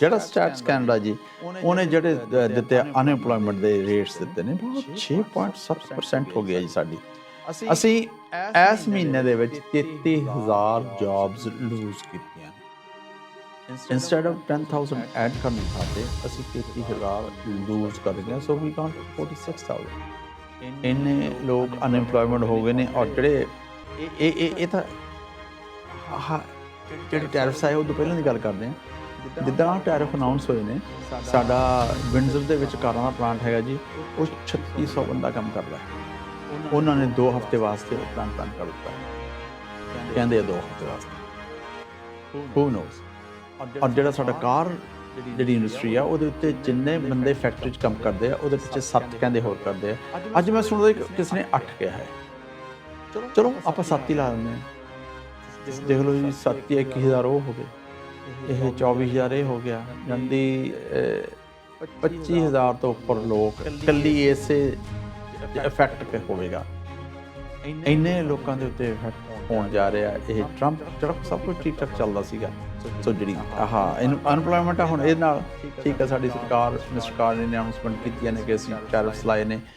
ਜਿਹੜਾ stats Canada ਜੀ ਉਹਨੇ ਜਿਹੜੇ ਦਿੱਤੇ ਅਨਐਮਪਲੋਇਮੈਂਟ ਦੇ ਰੇਟਸ ਦਿੱਤੇ ਨੇ ਬਹੁਤ 6.7% ਹੋ ਗਿਆ ਜੀ ਸਾਡੀ। ਅਸੀਂ ਇਸ ਮਹੀਨੇ ਦੇ ਵਿੱਚ 33000 ਜੌਬਸ ਲੂਜ਼ ਕੀਤੀਆਂ ਇਨਸਟੈਡ ਆਫ 10000 ਐਡ ਕਰਨ ਦੀ ਥਾਂ ਤੇ ਅਸੀਂ 33000 ਲੂਜ਼ ਕਰ ਗਏ ਸੋ ਵੀ ਕਾਊਂਟ 46000 ਇੰਨੇ ਲੋਕ ਅਨਐਮਪਲੋਇਮੈਂਟ ਹੋ ਗਏ ਨੇ ਔਰ ਜਿਹੜੇ ਇਹ ਇਹ ਇਹ- ਤਾਂ ਜਿਹੜੇ ਟੈਰਿਫਸ ਆਏ ਉਹ ਤੋਂ ਪਹਿਲਾਂ ਦੀ ਗੱਲ ਕਰਦੇ ਹਾਂ। ਜਿੱਦਾਂ ਟੈਰਿਫ ਅਨਾਉਂਸ ਹੋਏ ਨੇ ਸਾਡਾ ਵਿੰਡਜ਼ਰ ਦੇ ਵਿੱਚ ਕਾਰਾਂ ਦਾ ਪਲਾਂਟ ਹੈਗਾ ਜੀ ਉਹ 3600 ਬੰਦਾ ਕੰਮ ਕਰਦਾ ਹੈ। ਉਹਨਾਂ ਨੇ 2 ਹਫ਼ਤੇ ਵਾਸਤੇ ਉਹ ਪਲਾਂਟ ਬੰਦ ਕਰ ਦਿੱਤਾ ਹੈ। ਕਹਿੰਦੇ ਆ 2 ਹਫ਼ਤੇ ਵਾਸਤੇ। ਹੂ ਨੋਸ ਔਰ ਜਿਹੜਾ ਸਾਡਾ ਕਾਰ ਜਿਹੜੀ ਇੰਡਸਟਰੀ ਆ ਉਹਦੇ ਉੱਤੇ ਜਿੰਨੇ ਬੰਦੇ ਫੈਕਟਰੀ 'ਚ ਕੰਮ ਕਰਦੇ ਆ ਉਹਦੇ ਪਿੱਛੇ 7 ਕਹਿੰਦੇ ਹੋਰ ਕਰਦੇ ਆ। ਅੱਜ ਮੈਂ ਸੁਣਦਾ ਕਿਸੇ ਨੇ 8 ਕਿਹਾ ਹੈ। ਚਲੋ ਆਪਾਂ 7 ਹੀ ਲਾ ਦਿੰਦੇ ਹਾਂ ਦੇਖ ਲਓ ਜੀ 7 ਜਾਂ 21000 ਉਹ ਹੋ ਗਏ। ਇਹ 24000 ਇਹ ਹੋ ਗਿਆ। ਜਾਂਦੀ 25000 ਤੋਂ ਉੱਪਰ ਲੋਕ ਕੱਲੀ ਇਸੇ ਇਫੈਕਟ ਹੋਵੇਗਾ। ਇੰਨੇ ਲੋਕਾਂ ਦੇ ਉੱਤੇ ਇਫੈਕਟ ਹੋਣ ਜਾ ਰਿਹਾ। ਇਹ ਟਰੰਪ ਜਿਹੜਾ ਸਭ ਕੁਝ ਠੀਕ ਠਾਕ ਚੱਲਦਾ ਸੀਗਾ। ਸੋ ਜਿਹੜੀ ਆਹ ਅਨਪਲੋਇਮੈਂਟ ਆ ਹੁਣ ਇਹ ਨਾਲ। ਠੀਕ ਹੈ, ਸਾਡੀ ਸਰਕਾਰ, ਮਿਸਟਰ ਕਾਰ ਨੇ ਅਨਾਉਂਸਮੈਂਟ ਕੀਤੀਆਂ ਨੇ ਕਿ ਅਸੀਂ ਟੈਰਿਫਸ ਲਾਏ ਨੇ।